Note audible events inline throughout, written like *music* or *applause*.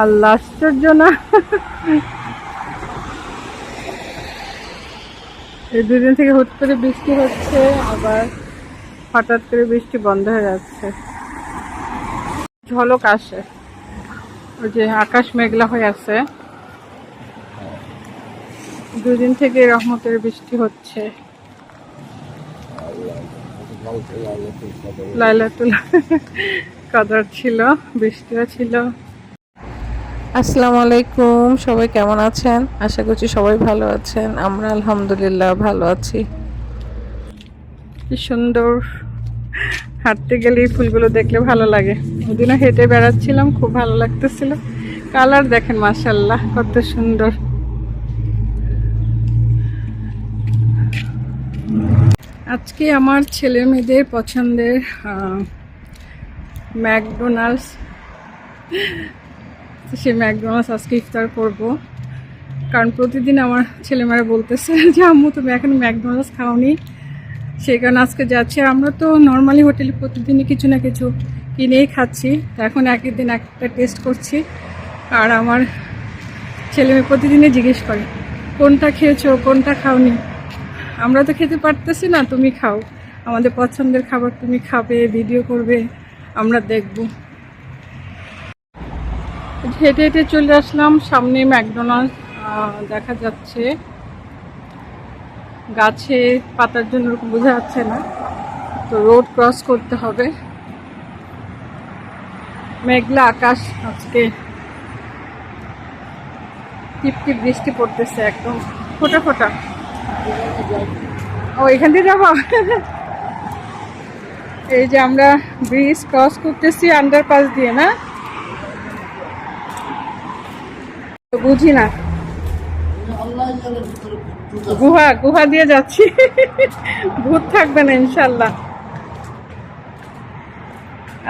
আল্লাহ আশ্চর্য না। এই দুদিন থেকে হুট করে বৃষ্টি হচ্ছে, আবার হঠাৎ করে বৃষ্টি বন্ধ হয়ে যাচ্ছে। ঝলক আসে। ওই যে আকাশ মেঘলা হয়ে আছে। দুদিন থেকে রহমতের বৃষ্টি হচ্ছে। লাইলাতুল কাদার ছিল, বৃষ্টিও ছিল। আসসালামু আলাইকুম, সবাই কেমন আছেন? আশা করছি সবাই ভালো আছেন। আমরা আলহামদুলিল্লাহ ভালো আছি। সুন্দর। হাঁটতে গেলে এই ফুলগুলো দেখলে ভালো লাগে। ওদিনও হেঁটে বেড়াচ্ছিলাম, খুব ভালো লাগতেছিল। কালার দেখেন মাসাল্লাহ কত সুন্দর। আজকে আমার ছেলে মেয়েদের পছন্দের ম্যাকডোনাল্ডস। সে ম্যাকডোনাল্ডস আজকে ইফতার করব। কারণ প্রতিদিন আমার ছেলেমেয়েরা বলতেছে যে, আম্মু, তুমি এখন ম্যাকডোনাল্ডস খাওনি। সেই কারণে আজকে যাচ্ছি। আমরা তো নর্মালি হোটেলে প্রতিদিনই কিছু না কিছু কিনেই খাচ্ছি। তো এখন একই দিন একটা টেস্ট করছি। আর আমার ছেলে মেয়ে প্রতিদিনই জিজ্ঞেস করে, কোনটা খেয়েছো? কোনটা খাওনি? আমরা তো খেতে পারতেছি না, তুমি খাও। আমাদের পছন্দের খাবার তুমি খাবে ভিডিও করবে, আমরা দেখব। হেঁটে হেঁটে চলে আসলাম। সামনে ম্যাকডোনাল্ড দেখা যাচ্ছে। গাছে পাতার জন্য ওরকম বোঝা যাচ্ছে না। তো রোড ক্রস করতে হবে। মেঘলা আকাশ আজকে। টিপ টিপ বৃষ্টি পড়তেছে একদম। ফোটা ফোটা। ও, এখান দিয়ে যাব? এই যে আমরা ব্রিজ ক্রস করতেছি আন্ডারপাস দিয়ে, না তো বুঝি না গুহা গুহা দিয়ে যাচ্ছি। ভূত থাকবে না, ইনশাল্লাহ।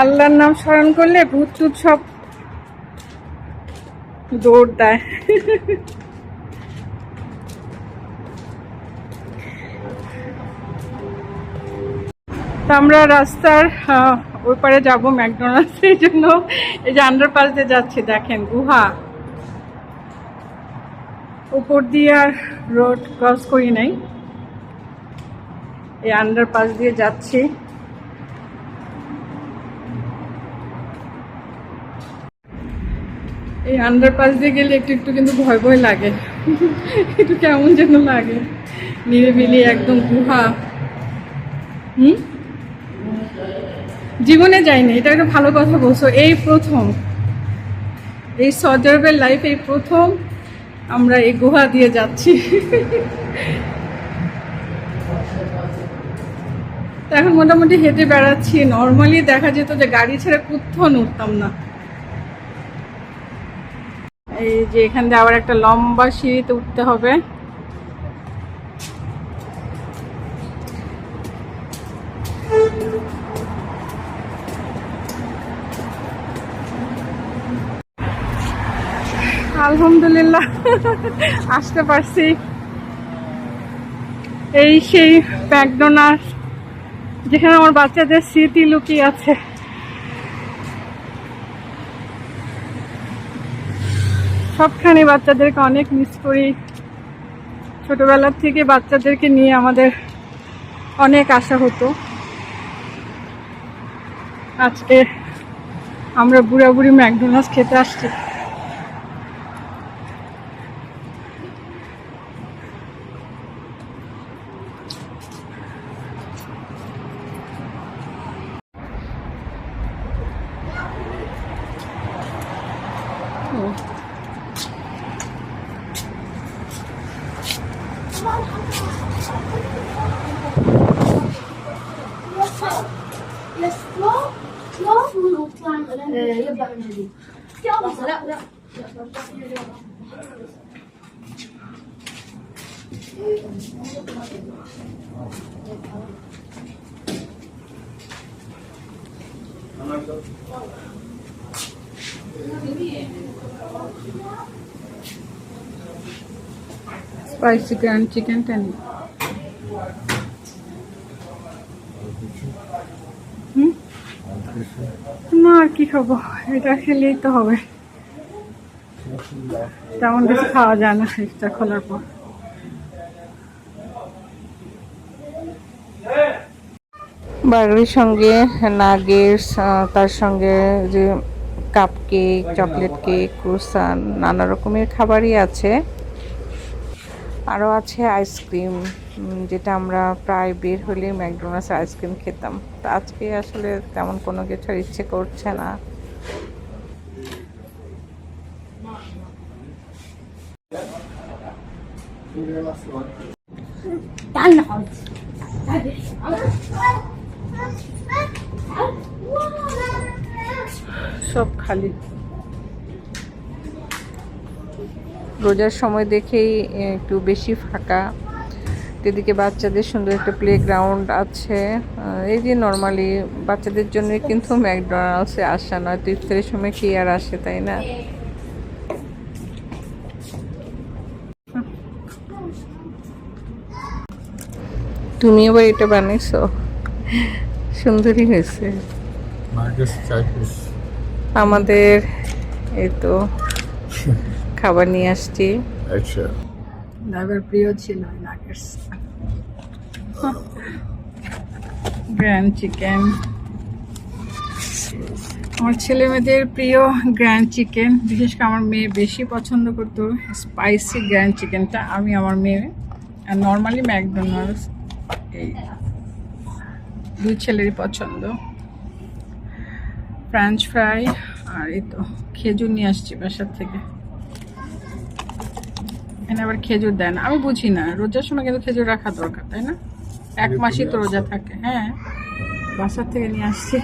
আল্লাহর নাম স্মরণ করলে ভূত টুত সব দৌড় দেয়। তো আমরা রাস্তার ওই পারে যাব ম্যাকডোনাল্ডস এই জন্য। এই যে আন্ডারপাস দিয়ে যাচ্ছি, দেখেন, গুহা। উপর দিয়ে আর রোড ক্রস করি নাই। এই আন্ডারপাস দিয়ে যাচ্ছি। এই আন্ডারপাস দিয়ে গেলে একটু একটু কিন্তু ভয় ভয় লাগে। একটু কেমন যেন লাগে। নিরিবিলি একদম গুহা। হুম? জীবনে যাইনি, এটা একটা ভালো কথা বলছো। এই প্রথম। এই সজরবের লাইফ এই প্রথম। আমরা এই গুহা দিয়ে যাচ্ছি। এখন মোটামুটি হেঁটে বেড়াচ্ছি। নর্মালি দেখা যেত যে গাড়ি ছেড়ে কোথাও নড়তাম না। এই যে এখান দিয়ে আবার একটা লম্বা সিঁড়িতে উঠতে হবে। আলহামদুলিল্লাহ। আসতে পারছি। এই সেই ম্যাকডোনাল্ড, যেখানে আমার বাচ্চাদের স্মৃতি লুকিয়ে আছে। সবখানে বাচ্চাদেরকে অনেক মিস করি। ছোটবেলার থেকে বাচ্চাদেরকে নিয়ে আমাদের অনেক আশা হতো। আজকে আমরা বুড়া বুড়ি ম্যাকডোনাল্ডস খেতে আসছি। স্পাইসি চিকেন চিকেনটা নিই হুম না আর কি খাব এটা খেলেই তো হবে। তেমন কিছু খাওয়া যায় না ইফতার খোলার পর। বার্গারের সঙ্গে নাগেটস তার সঙ্গে যে cupcake chocolate cake croissant নানা রকমের খাবারই আছে। আরও আছে আইসক্রিম যেটা আমরা প্রায় বের হলে ম্যাকডোনাল্ডস আইসক্রিম খেতাম। তো আজকে আসলে তেমন কোনো কিছুর ইচ্ছে করছে না। Holz. সব খালি। রোজার সময় দেখেই একটু বেশি ফাঁকা। এদিকে বাচ্চাদের সুন্দর একটা প্লে গ্রাউন্ড আছে এই যে নর্মালি বাচ্চাদের জন্য কিন্তু ম্যাকডোনাল্ডসে আসা নয়, তো ইফতারের সময় কি আর আসে, তাই না? তুমি আবার এটা বানিয়েছো? সুন্দরই হয়েছে। আমাদের এই তো খাবার নিয়ে আসছি। আচ্ছা। দাদার প্রিয় ছিল গ্র্যান্ড চিকেন আমার ছেলে মেয়েদের প্রিয় গ্র্যান্ড চিকেন বিশেষ করে আমার মেয়ে বেশি পছন্দ করতো স্পাইসি গ্র্যান্ড চিকেনটা আমি আমার মেয়ে। আর নর্মালি ম্যাকডোনাল্ডস এই। দুই ছেলেরই পছন্দ। ফ্রেঞ্চ ফ্রাই আর এই তো খেজুর নিয়ে আসছি বাসার থেকে। এখানে আবার খেজুর দেন। আমি বুঝি না রোজার সময় কিন্তু খেজুর রাখা দরকার তাই না? এক মাসই তো রোজা থাকে হ্যাঁ। বাসার থেকে নিয়ে আসছি।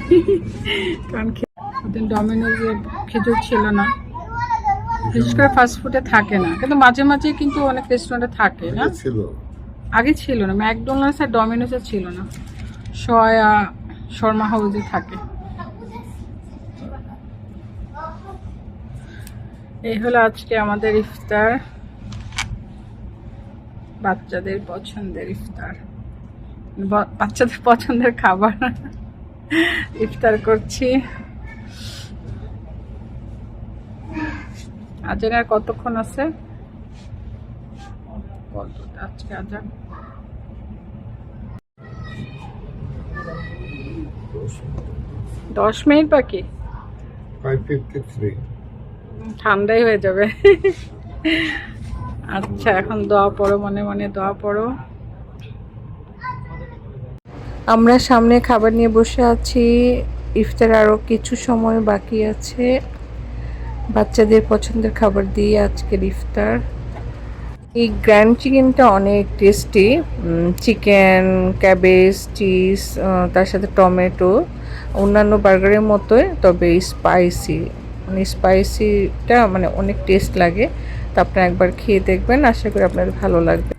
কারণ ওদিন ডমিনোজে খেজুর ছিল না। বিশেষ করে ফাস্ট ফুডে থাকে না। কিন্তু মাঝে মাঝে কিন্তু অনেক রেস্টুরেন্টে থাকে না? আগে ছিল। না। ম্যাকডোনাল্ডস আর ডমিনোসে ছিল না। সয়া শর্মা হাউসে থাকে। এই হলো আজকে আমাদের ইফতার। বাচ্চাদের পছন্দের ইফতার। বাচ্চাদের পছন্দের খাবার ইফতার করছি। আজান আর কতক্ষণ আছে? কত আজকে আজান। দশ মিনিট বাকি? ঠান্ডাই হয়ে যাবে। আচ্ছা এখন দোয়া পড়ো মনে মনে দোয়া পড়ো। আমরা সামনে খাবার নিয়ে বসে আছি। ইফতার আরও কিছু সময় বাকি আছে। বাচ্চাদের পছন্দের খাবার দিয়ে আজকের ইফতার। এই গ্র্যান্ড চিকেনটা অনেক টেস্টি চিকেন ক্যাবেজ চিজ তার সাথে টমেটো, অন্যান্য বার্গারের মতোই, তবে স্পাইসি মানে স্পাইসিটা মানে অনেক টেস্ট লাগে। তো আপনারা একবার খেয়ে দেখবেন, আশা করি আপনাদের ভালো লাগবে।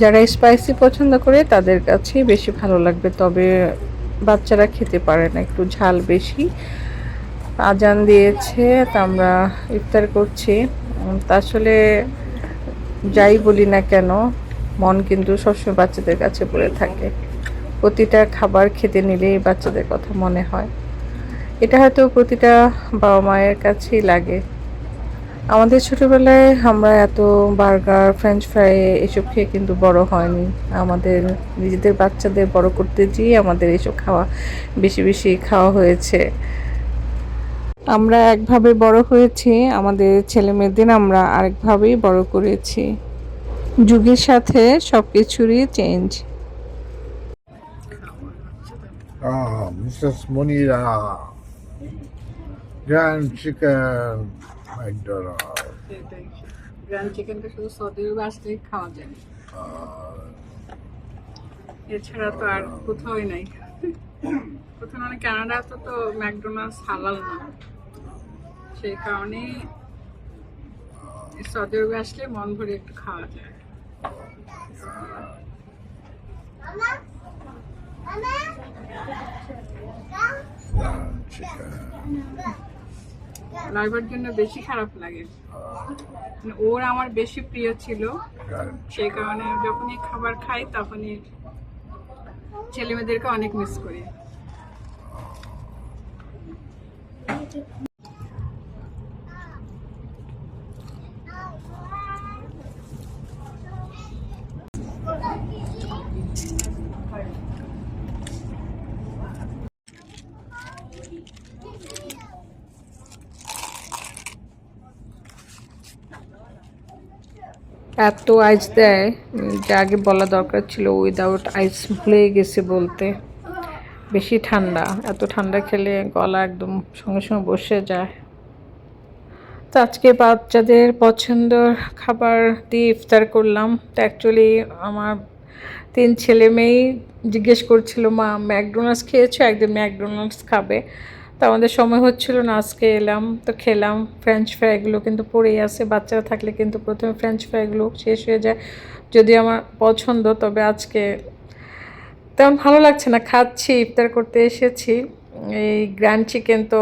যারা স্পাইসি পছন্দ করে, তাদের কাছেই বেশি ভালো লাগবে, তবে বাচ্চারা খেতে পারে না, একটু ঝাল বেশি। আজান দিয়েছে, তা আমরা ইফতার করছি। তা আসলে যাই বলি না কেন, মন কিন্তু সবসময় বাচ্চাদের কাছে পড়ে থাকে। প্রতিটা খাবার খেতে নিলেই বাচ্চাদের কথা মনে হয়। এটা হয়তো প্রতিটা বাবা মায়ের কাছেই লাগে। আমাদের ছোটোবেলায় আমরা এত বার্গার, ফ্রেঞ্চ ফ্রাই এসব খেয়ে কিন্তু বড় হয়নি। আমাদের নিজেদের বাচ্চাদের বড় করতে গিয়ে আমাদের এসব খাওয়া বেশি বেশি খাওয়া হয়েছে। আমরা একভাবে বড় হয়েছি আমাদের ছেলে মেয়েদের আমরা আরেকভাবেই বড় করেছি যুগের সাথে সব কিছুরই change Ah, Mrs. Munira. Grand grand চিকেনটা শুধু সৌদি আরবে আসলেই খাওয়া যায় এছাড়া তো আর কোথাওই নাই কোথাও মানে কানাডা তো তো ম্যাকডোনাল্ডস হালাল না সেই কারণে সৌদি আসলে মন ভরে একটু খাওয়া যায়। লাইবার জন্য বেশি খারাপ লাগে। মানে ওর আমার বেশি প্রিয় ছিল। সেই কারণে যখনই খাবার খাই তখনই ছেলে মেয়েদেরকে অনেক মিস করি। এত আইস দেয় যা আগে বলা দরকার ছিল উইদাউট আইস ভুলে গেছে বলতে। বেশি ঠান্ডা, এত ঠান্ডা খেলে গলা একদম সঙ্গে সঙ্গে বসে যায়। তো আজকে বাচ্চাদের পছন্দ খাবার দিয়ে ইফতার করলাম। তো অ্যাকচুয়ালি আমার তিন ছেলে মেয়েই জিজ্ঞেস করছিল, মা, ম্যাকডোনাল্ডস খেয়েছো? একদিন ম্যাকডোনাল্ডস খাবে। তো আমাদের সময় হচ্ছিল না, আজকে এলাম, তো খেলাম ফ্রেঞ্চ ফ্রাইগুলো কিন্তু পড়েই আছে, বাচ্চারা থাকলে কিন্তু প্রথমে ফ্রেঞ্চ ফ্রাইগুলো শেষ হয়ে যায়, যদি আমার পছন্দ, তবে আজকে তেমন ভালো লাগছে না, খাচ্ছি, ইফতার করতে এসেছি, এই গ্র্যান্ড চিকেন তো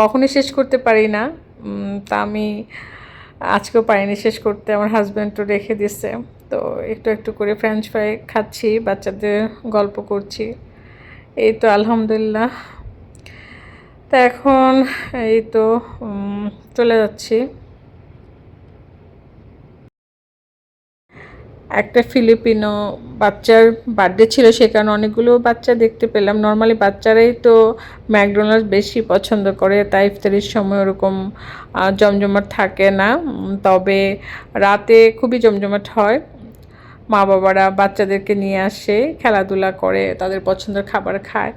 কখনই শেষ করতে পারি না তা আমি আজকেও পারিনি শেষ করতে, আমার হাজব্যান্ড তো রেখে দিছে তো একটু একটু করে ফ্রেঞ্চ ফ্রাই খাচ্ছি, বাচ্চাদের গল্প করছি। এই তো আলহামদুলিল্লাহ। তা এখন এই তো চলে যাচ্ছি। একটা ফিলিপিনো বাচ্চার বার্থডে ছিল, সে কারণে অনেকগুলো বাচ্চা দেখতে পেলাম। নর্মালি বাচ্চারাই তো ম্যাকডোনাল্ডস বেশি পছন্দ করে, তাই ইফতারির সময় ওরকম জমজমাট থাকে না। তবে রাতে খুবই জমজমাট হয়। মা বাবারা বাচ্চাদেরকে নিয়ে আসে, খেলাধুলা করে, তাদের পছন্দের খাবার খায়।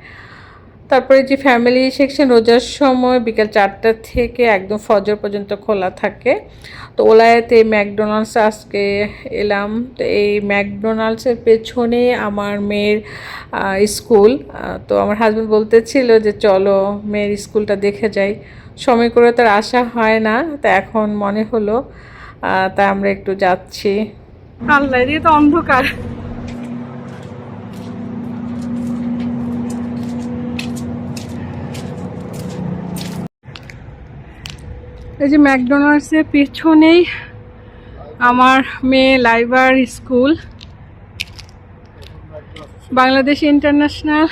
তারপরে যে ফ্যামিলি সেকশন রোজার সময় বিকেল চারটা থেকে একদম ফজর পর্যন্ত খোলা থাকে। তো ওলায়াতে ম্যাকডোনাল্ডস আজকে এলাম। তো এই ম্যাকডোনাল্ডসের পেছনে আমার মেয়ের স্কুল। তো আমার হাজব্যান্ড বলতেছিল যে, চলো মেয়ের স্কুলটা দেখে যাই। সময় করে তার আসা হয় না। তা এখন মনে হলো তা আমরা একটু যাচ্ছি। আল্লাহ, এদিকে তো অন্ধকার। এই যে ম্যাকডোনাল্ডসের পেছনেই আমার মেয়ে লাইবার school. Bangladesh international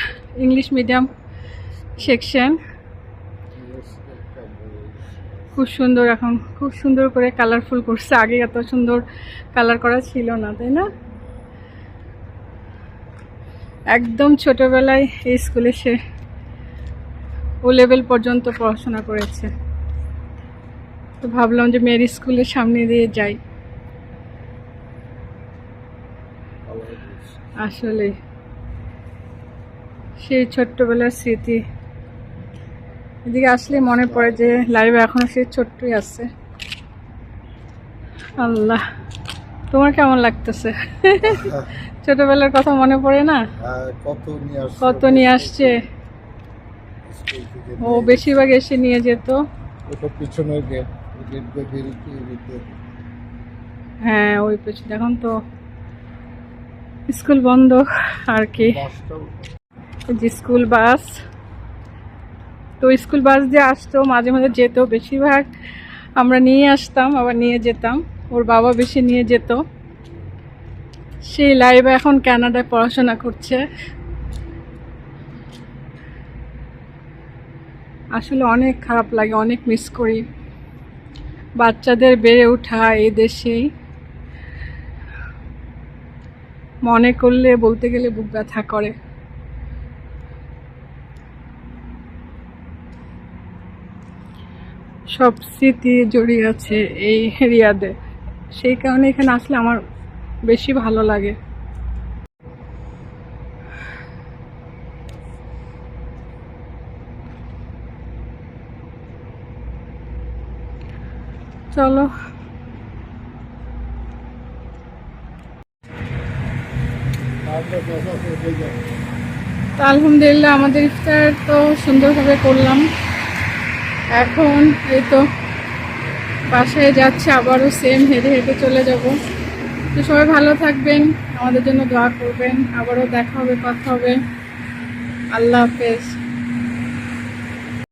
English medium section. খুব সুন্দর এখন, খুব সুন্দর করে কালারফুল করছে। আগে এত সুন্দর কালার করা ছিল না, তাই না? একদম ছোটবেলায় এই স্কুলে সে ও লেভেল পর্যন্ত পড়াশোনা করেছে। তো ভাবলাম যে মেয়ের স্কুলের সামনে দিয়ে যাই। আসলে সেই ছোট্টবেলার স্মৃতি। এদিকে আসলে মনে পড়ে যে লাইভে এখনও সেই ছোট্টই আছে। আল্লাহ তোমার কেমন লাগতেছে? *laughs* ছোটবেলার কথা মনে পড়ে না? কত নিয়ে আসছে। কত নিয়ে আসছে? ও বেশিরভাগ এসে নিয়ে যেত। হ্যাঁ ওই পেছনে। এখন তো স্কুল বন্ধ আর কি। যে স্কুল বাস তো স্কুল বাস দিয়ে আসতো, মাঝে মাঝে যেত বেশিরভাগ। আমরা নিয়ে আসতাম, আবার নিয়ে যেতাম। ওর বাবা বেশি নিয়ে যেত। সেই লাইভে এখন কানাডায় পড়াশোনা করছে। আসলে অনেক খারাপ লাগে, অনেক মিস করি। বাচ্চাদের বেড়ে ওঠা এই দেশেই। মনে করলে বলতে গেলে বুক ব্যথা করে। সব স্মৃতি জড়িয়ে আছে এই রিয়াদে। সেই কারণে এখানে আসলে আমার বেশি ভালো লাগে। চলো। আলহামদুলিল্লাহ, আমাদের ইফতার তো সুন্দরভাবে করলাম। এখন এই তো বাসায় যাচ্ছে, আবারও সেম হেঁটে হেঁটে চলে যাব। তো সবাই ভালো থাকবেন, আমাদের জন্য দোয়া করবেন, আবারও দেখা হবে, কথা হবে। আল্লাহ হাফেজ।